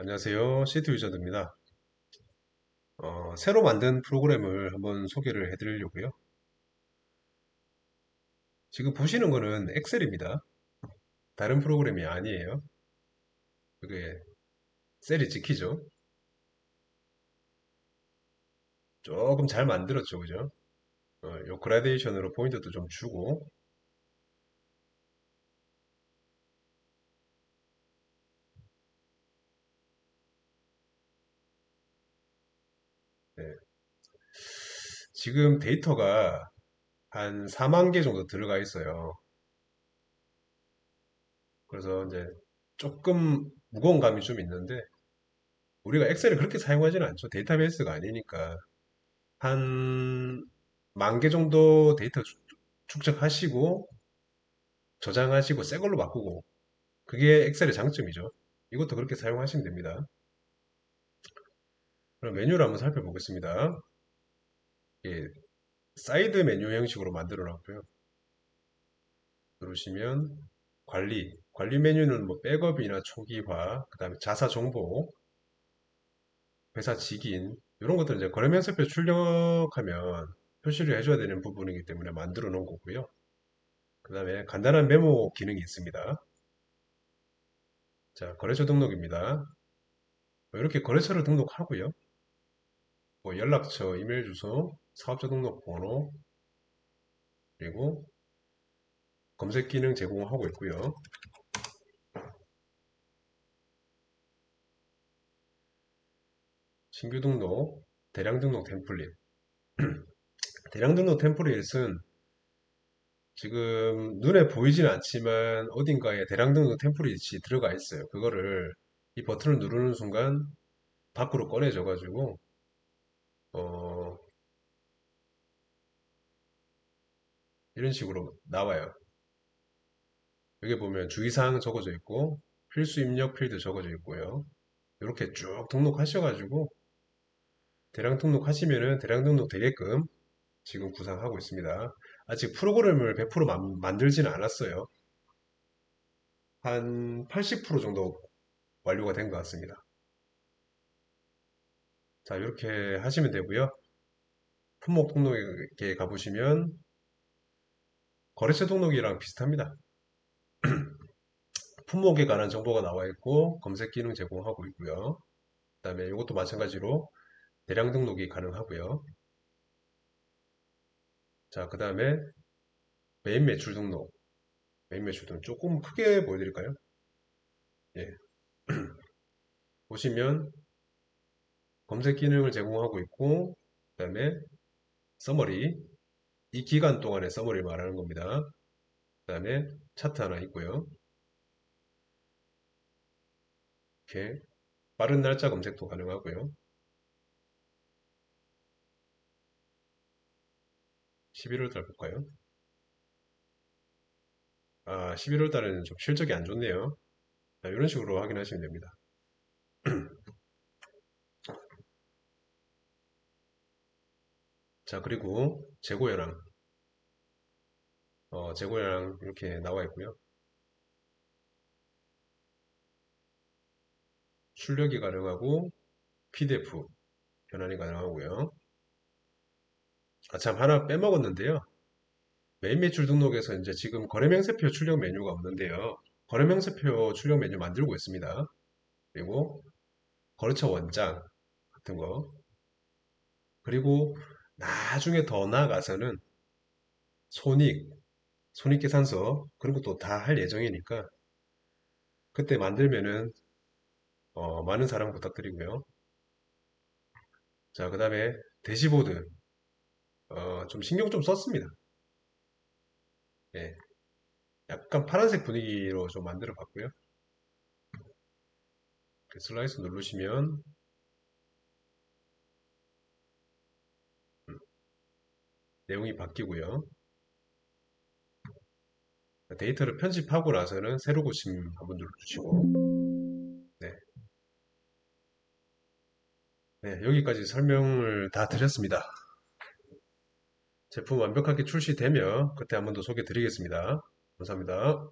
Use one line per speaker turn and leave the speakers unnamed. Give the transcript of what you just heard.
안녕하세요. 시트 유저드입니다. 어, 새로 만든 프로그램을 한번 소개를 해드리려고요. 지금 보시는 거는 엑셀입니다. 다른 프로그램이 아니에요. 그게 셀이 찍히죠. 조금 잘 만들었죠, 그죠? 어, 요 그라데이션으로 포인트도 좀 주고 네. 지금 데이터가 한 4만 개 정도 들어가 있어요. 그래서 이제 조금 무거운 감이 좀 있는데 우리가 엑셀을 그렇게 사용하지는 않죠. 데이터베이스가 아니니까 한 만 개 정도 데이터 축- 축적하시고 저장하시고 새 걸로 바꾸고 그게 엑셀의 장점이죠. 이것도 그렇게 사용하시면 됩니다. 그럼 메뉴를 한번 살펴보겠습니다. 예, 사이드 메뉴 형식으로 만들어 놨고요. 누르시면 관리, 관리 메뉴는 뭐 백업이나 초기화, 그 다음에 자사 정보, 회사 직인 이런 것들은 이제 거래명세표 출력하면 표시를 해줘야 되는 부분이기 때문에 만들어 놓은 거고요. 그 다음에 간단한 메모 기능이 있습니다. 자, 거래처 등록입니다. 뭐 이렇게 거래처를 등록하고요. 뭐 연락처, 이메일 주소, 사업자 등록번호, 그리고 검색 기능 제공하고 있고요. 신규 등록, 대량 등록 템플릿. 대량 등록 템플릿은 지금 눈에 보이진 않지만 어딘가에 대량 등록 템플릿이 들어가 있어요. 그거를 이 버튼을 누르는 순간 밖으로 꺼내져 가지고 어 이런 식으로 나와요. 여기 보면 주의사항 적어져 있고 필수 입력 필드 적어져 있고요. 이렇게 쭉 등록하셔가지고 대량 등록하시면은 대량 등록 되게끔 지금 구상하고 있습니다. 아직 프로그램을 100% 만, 만들지는 않았어요. 한 80% 정도 완료가 된 것 같습니다. 자, 이렇게 하시면 되고요. 품목 등록에 가보시면 거래처 등록이랑 비슷합니다. 품목에 관한 정보가 나와 있고 검색 기능 제공하고 있고요. 그 다음에 이것도 마찬가지로 대량 등록이 가능하고요. 자, 그 다음에 메인 매출 등록. 메인 매출 등록 조금 크게 보여드릴까요? 예. 보시면 검색 기능을 제공하고 있고 그 다음에 서머리 이 기간 동안의 서머리를 말하는 겁니다. 그 다음에 차트 하나 있고요. 이렇게 빠른 날짜 검색도 가능하고요. 11월 달 볼까요? 아, 11월 달에는 좀 실적이 안 좋네요. 자, 이런 식으로 확인하시면 됩니다. 자, 그리고 재고현황. 어, 재고현황 이렇게 나와 있고요. 출력이 가능하고 PDF 변환이 가능하고요. 아, 참 하나 빼먹었는데요. 메인 매출 등록에서 이제 지금 거래명세표 출력 메뉴가 없는데요. 거래명세표 출력 메뉴 만들고 있습니다. 그리고 거래처 원장 같은 거. 그리고 나중에 더 나아가서는 손익, 손익계산서 그런 것도 다 할 예정이니까 그때 만들면은 어, 많은 사랑 부탁드리고요. 자, 그 다음에 대시보드 어, 좀 신경 좀 썼습니다. 예, 약간 파란색 분위기로 좀 만들어 봤고요. 슬라이스 누르시면 음, 내용이 바뀌고요. 데이터를 편집하고 나서는 새로 고침 한번 눌러주시고 네. 네, 여기까지 설명을 다 드렸습니다. 제품 완벽하게 출시되면 그때 한번 더 소개 드리겠습니다. 감사합니다.